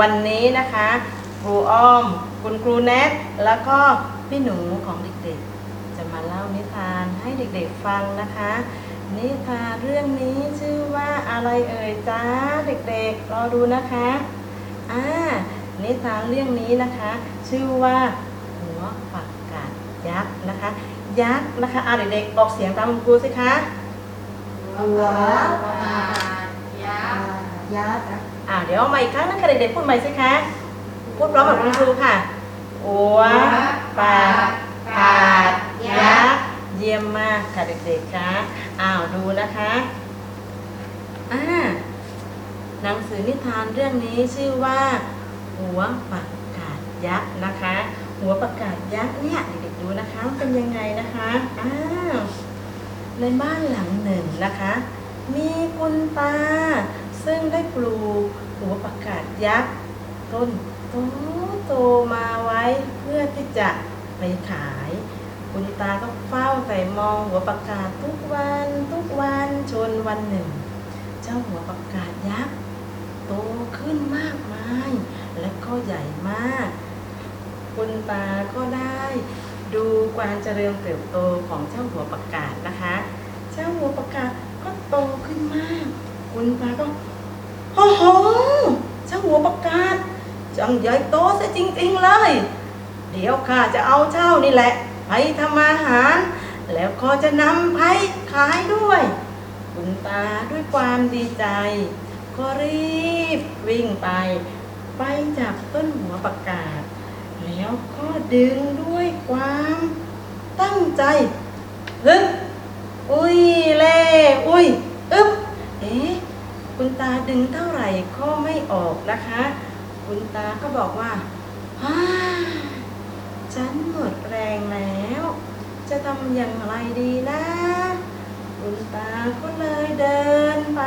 วันนี้นะคะครูอ้อม คุณครูแนทแล้วก็พี่หนูของเด็กๆ จะมาเล่านิทานให้เด็กๆฟังนะคะ นิทานเรื่องนี้ชื่อว่าอะไรเอ่ยจ้าเด็กๆ รอดูนะคะอ่านิทานเรื่องนี้นะคะ ชื่อว่าหัวปักกาดยักษ์นะคะ ยักษ์นะคะอ่าเด็กๆออกเสียงตามคุณครูสิคะหัวปลายักษ์ยักษ์ อ่าเดี๋ยวเอาม่อีกครั้งนะคะเด็กๆพูดใหม่สิคะ พูดพร้อมกับคุณครูค่ะหัวปากกาดยักษ์เยี่ยมมากค่ะเด็กๆคะอ้าวดูนะคะอ่าหนังสือนิทานเรื่องนี้ชื่อว่า หัวปากกาดยักษ์นะคะ หัวปากกาดยักษ์เนี่ยเด็กๆดูนะคะมันเป็นยังไงนะคะอ้าวในบ้านหลังหนึ่งนะคะ มีคุณตา ซึ่งได้ปลูกหัวประกาศยักษ์ต้นโตโตมาไว้เพื่อที่จะไปขาย คุณตาก็เฝ้าแต่มองหัวประกาศทุกวันทุกวันจนวันหนึ่ง เจ้าหัวประกาศยักษ์โตขึ้นมากมาย และก็ใหญ่มาก คุณตาก็ได้ดูความเจริญเติบโตของเจ้าหัวประกาศนะคะ เจ้าหัวประกาศก็โตขึ้นมาก คุณตาก็ โอ้โหเจ้าหัวประกาศจังใหญ่โตซะจริง ๆ เลย เดี๋ยวข้าจะเอาเจ้านี่แหละ ไปทำอาหาร แล้วก็จะนำไปขายด้วย คุณตาด้วยความดีใจ ก็รีบวิ่งไป ไปจับต้นหัวประกาศ แล้วก็ดึงด้วยความตั้งใจฮึบอุ้ยเล่อุ้ย คุณตาดึงเท่าไหร่ก็ไม่ออกนะคะ คุณตาก็บอกว่าฮ่าฉันหมดแรงแล้ว จะทำอย่างไรดีนะ คุณตาก็เลยเดินไป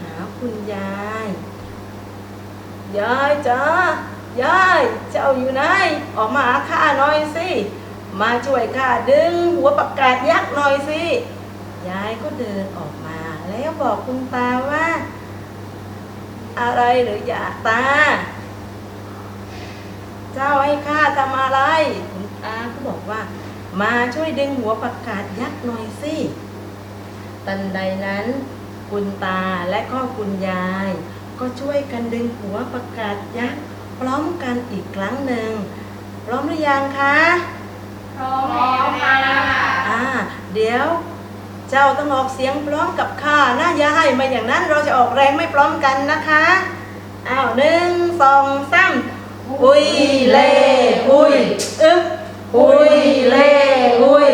หาคุณยาย ยายจ้ายายเจ้าอยู่ไหน ออกมาหาข้าหน่อยสิ มาช่วยข้าดึงหัวปากกาดยักษ์หน่อยสิ ยายก็เดินออก มาแล้วบอกคุณตาว่า อะไรหรืออยากตา เจ้าให้ข้าทำอะไร คุณตาก็บอกว่า มาช่วยดึงหัวปากกาดยักษ์หน่อยสิตันใดนั้น คุณตาและก็คุณยาย ก็ช่วยกันดึงหัวประกาศยักษ์พร้อมกันอีกครั้งหนึ่งพร้อมหรือยังคะพร้อมแล้วค่ะอ่าเดี๋ยว เจ้าต้องออกเสียงพร้อมกับข้านะอย่าให้มาอย่างนั้นเราจะออกแรงไม่พร้อมกันนะคะอ้าวหนึ่งสองสามอุ้ยเล่อุ้ยอึ๊บอุ้ยเล่อุ้ย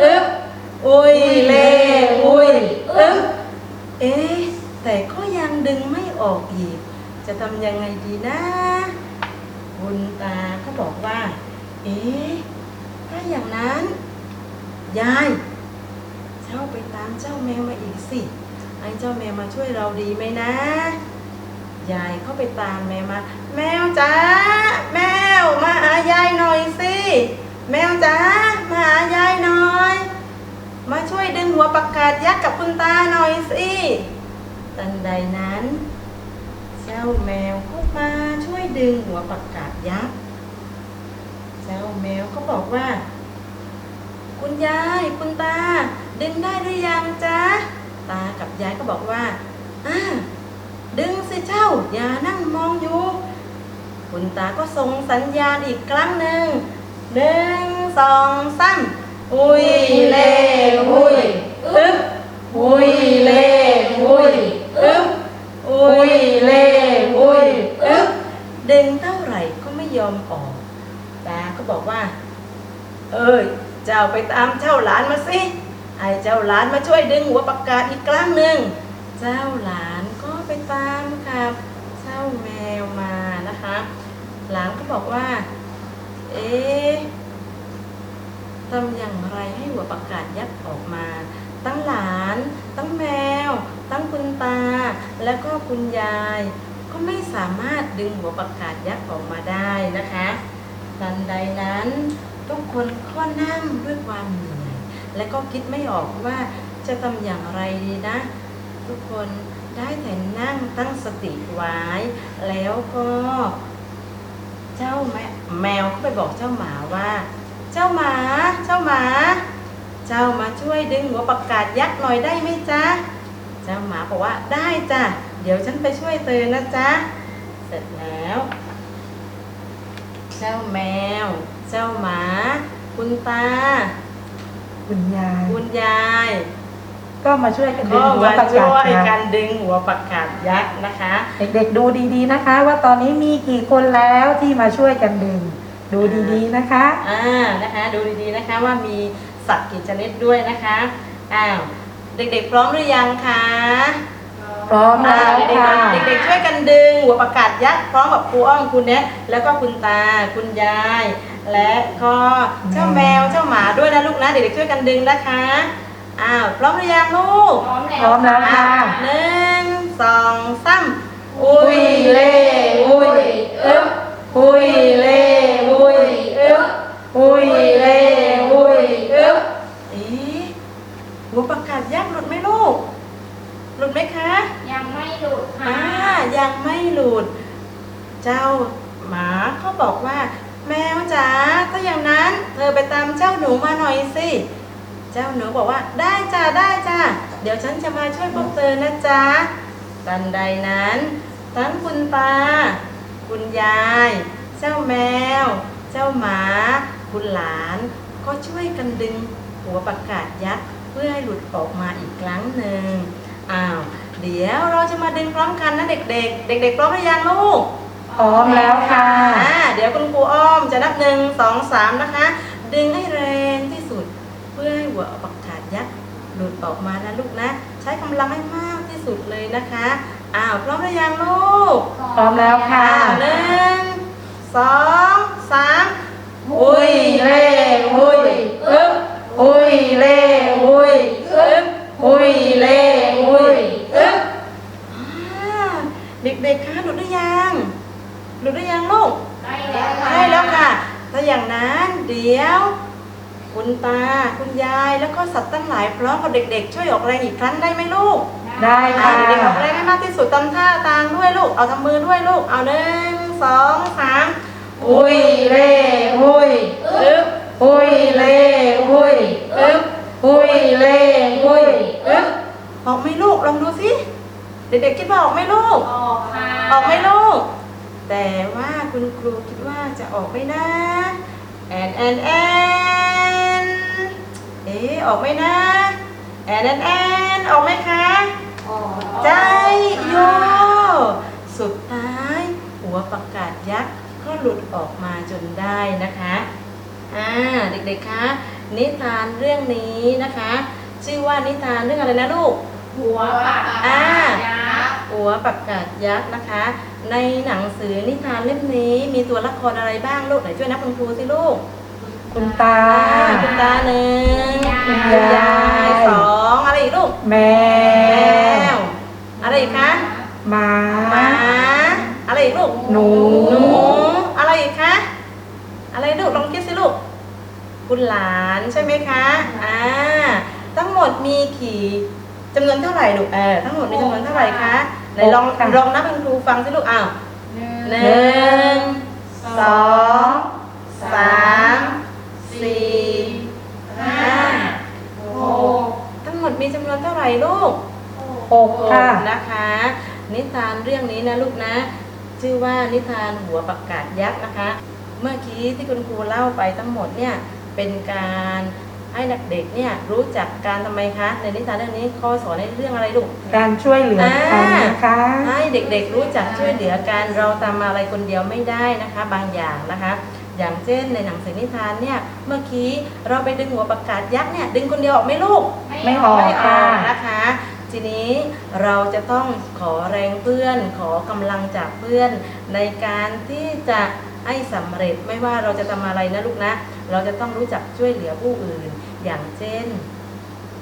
อึ๊บอุ้ยเล่อุ้ยอึ๊บเอ๊ะแต่ก็ยังดึงไม่ออกอีก จะทำยังไงดีนะ คุณตาก็บอกว่า เอ๊ะถ้าอย่างนั้น ยาย เจ้าไปตามเจ้าแมวมาอีกสิไอ้เจ้าแมวมาช่วยเราดีไหมนะ ยายเข้าไปตามแมวมา แมวจ้าแมวมาหายายหน่อยสิ แมวจ้ามาหายายหน่อย มาช่วยดึงหัวประกาศยักษ์กับคุณตาหน่อยสิทันใดนั้น เจ้าแมวก็มาช่วยดึงหัวประกาศยักษ์เจ้าแมวก็บอกว่า คุณยายคุณตา ดึงได้หรือยังจ๊ะ ตากับยายก็บอกว่าอ่าดึงสิเจ้า อย่านั่งมองอยู่ คุณตาก็ส่งสัญญาณอีกครั้งหนึ่งหนึ่งสองสามอุ้ยเล่อุ้ยอึ๊บอุ้ยเล่อุ้ยอึ๊บอุ้ยเล่อุ้ยอึ๊บดึงเท่าไหร่ก็ไม่ยอมออกตาก็บอกว่า เอ้ยเจ้าไปตามเจ้าหลานมาสิ ให้เจ้าหลานมาช่วยดึงหัวปากกาอีกครั้งหนึ่ง เจ้าหลานก็ไปตามกับ เจ้าแมวมานะคะ หลานก็บอกว่า เอ๊ะทำอย่างไรให้หัวปากกายักออกมา ตั้งหลาน ตั้งแมว ตั้งคุณตา แล้วก็คุณยาย ก็ไม่สามารถดึงหัวปากกายักออกมาได้นะคะทันใดนั้น ทุกคนก็นั่งด้วยความเหนื่อย และก็คิดไม่ออกว่าจะทำอย่างไรดีนะ ทุกคนได้แต่นั่งตั้งสติไว้ แล้วก็เจ้าแมแมวก็ไปบอกเจ้าหมาว่า เจ้าหมา เจ้าหมา เจ้ามาช่วยดึงหัวประกาศยักษ์หน่อยได้ไหมจ๊ะเจ้าหมาบอกว่าได้จ้ะเดี๋ยวฉันไปช่วยเธอนะจ๊ะเสร็จแล้ว เจ้าแมว เจ้าหมา คุณตา คุณยาย คุณยายก็มาช่วยกันดึก็งหัวมาประช่กาศวยยักักนษ์ดึงหัวประกาศยักษ์นะคะ เด็กๆดูดีๆนะคะ ว่าตอนนี้มีกี่คนแล้วที่มาช่วยกันดึง ดูดีๆนะคะ อ่า นะคะ ดูดีๆนะคะว่ามีสัตว์กี่ชนิดด้วยนะคะ อ้าว เด็กๆพร้อมหรือยังคะพร้อมอ่าแล้วเด็กค่ะๆเด็กๆช่วยกันดึงหัวประกาศยักษ์พร้อมกับครูอ้อมคุณเน็ตแล้วก็คุณตา คุณยาย และก็เจ้าแมวเจ้าหมาด้วยนะลูกนะเด็กๆช่วยกันดึงนะคะอ้าวพร้อมหรือยังลูกพร้อมแล้วค่ะหนึ่งสองสามอุ้ยเล่อุ้ยอึ๊บอุ้ยเล่อุ้ยอึ๊บอุ้ยเล่อุ้ยอึ๊บอีหัวประกาศยักษ์หลุดไหมลูก หลุดไหมคะ ยังไม่หลุดค่ะอ่ายังไม่หลุด เจ้าหมาเขาบอกว่า แมวจ๋าถ้าอย่างนั้นเธอไปตามเจ้าหนูมาหน่อยสิ เจ้าหนูบอกว่าได้จ้าได้จ้าเดี๋ยวฉันจะมาช่วยพวกเธอนะจ๊ะตันใดนั้น ทั้งคุณตา คุณยาย เจ้าแมว เจ้าหมา คุณหลาน ก็ช่วยกันดึงหัวประกาศยักษ์เพื่อให้หลุดออกมาอีกครั้งหนึ่งอ้าวเดี๋ยวเราจะมาดึงพร้อมกันนะเด็กๆ เด็กๆพร้อมหรือยังลูก พร้อมแล้วค่ะอ่าเดี๋ยวคุณครูอ้อมจะนับหนึ่งสองสามนะคะ ดึงให้แรงที่สุด เพื่อให้หัวประกาศยักษ์หลุดออกมานะลูกนะ ใช้กำลังให้มากที่สุดเลยนะคะอ้าวพร้อมหรือยังลูกพร้อมแล้วค่ะอ้าวหนึ่งสองสามอุ้ยเล่อุ้ยอึ๊บอุ้ยเล่อุ้ยอึ๊บอุ้ยเล่อุ้ยอึ๊บอ่าเด็กๆคะหลุดหรือยัง หลุดหรือยังลูก ได้แล้วค่ะ ได้แล้วค่ะ ถ้าอย่างนั้นเดี๋ยว คุณตาคุณยายแล้วก็สัตว์ตั้งหลายพร้อมกับเด็กๆ ช่วยออกแรงอีกครั้งได้ไหมลูกได้อ่าค่ะ เด็กๆออกแรงให้มากที่สุดตามท่าทางด้วยลูก เอาทำมือด้วยลูก เอาหนึ่งสองสามอุ้ยเล่อุ้ยอึ๊บอุ้ยเล่อุ้ยอึ๊บอุ้ยเล่อุ้ยอึ๊บออกไหมลูกลองดูสิเด็กๆคิดว่าออกไหมลูก ออกค่ะ ออกไหมลูก แต่ว่าคุณครูคิดว่าจะออกไหมนะแอนแอนแอนเอ๊ะออกไหมนะแอนแอนแอนออกไหมคะออกใจโยสุดท้าย หัวประกาศยักษ์ก็หลุดออกมาจนได้นะคะอ่าเด็กๆคะนิทานเรื่องนี้นะคะ ชื่อว่านิทานเรื่องอะไรนะลูก หัวปากอ่ายักษ์ หัวประกาศยักษ์นะคะ ในหนังสือนิทานเล่มนี้มีตัวละครอะไรบ้างลูกไหนช่วยนับคุณครูสิลูก คุณตาอ่าคุณตาหนึ่งคุณคุณยายยายสองอะไรอีกลูก แมแมววอะไรอีกคะหมาหมาอะไรอีกลูก หนูหนูอะไรอีกคะ อะไรลูกลองคิดสิลูก คุณหลานใช่ไหมคะ อ่า ทั้งหมดมีกี่จำนวนเท่าไหร่ลูกเออทั้งหมดมีจำนวนเท่าไหร่คะ ไหนลองลองนับให้คุณครูฟังสิลูกอ้าวหนึ่งหนึ่งสองสามสี่ห้าหกทั้งหมดมีจำนวนเท่าไหร่ลูกหกค่ะนะคะ นิทานเรื่องนี้นะลูกนะ ชื่อว่านิทานหัวประกาศยักษ์นะคะ เมื่อกี้ที่คุณครูเล่าไปทั้งหมดเนี่ยเป็นการ ให้เด็กๆเนี่ยรู้จักการทำไมคะ ในนิทานเรื่องนี้ข้อสอนในเรื่องอะไรลูกการช่วยเหลือกันนะคะให้เด็กๆรู้จักช่วยเหลือกันเราทำอะไรคนเดียวไม่ได้นะคะ บางอย่างนะคะ อย่างเช่นในหนังสือนิทานเนี่ยเมื่อกี้เราไปดึงหัวประกาศยักษ์เนี่ยดึงคนเดียวออกไหมลูกไม่ออกไม่อค่ะอกนะคะทีนี้เราจะต้องขอแรงเพื่อนขอกำลังจากเพื่อน ในการที่จะให้สำเร็จไม่ว่าเราจะทำอะไรนะลูกนะ เราจะต้องรู้จักช่วยเหลือผู้อื่น อย่างเช่น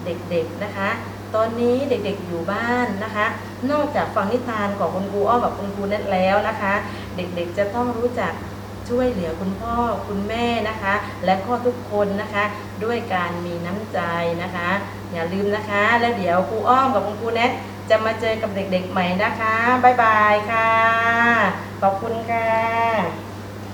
เด็กๆนะคะ ตอนนี้เด็กๆอยู่บ้านนะคะ นอกจากฟังนิทานของคุณครูอ้อมกับคุณครูเน็ตแล้วนะคะ เด็กๆจะต้องรู้จักช่วยเหลือคุณพ่อคุณแม่นะคะ และก็ทุกคนนะคะ ด้วยการมีน้ำใจนะคะ อย่าลืมนะคะ แล้วเดี๋ยวครูอ้อมกับคุณครูเน็ตจะมาเจอกับเด็กๆใหม่นะคะบ๊ายบายค่ะ ขอบคุณค่ะ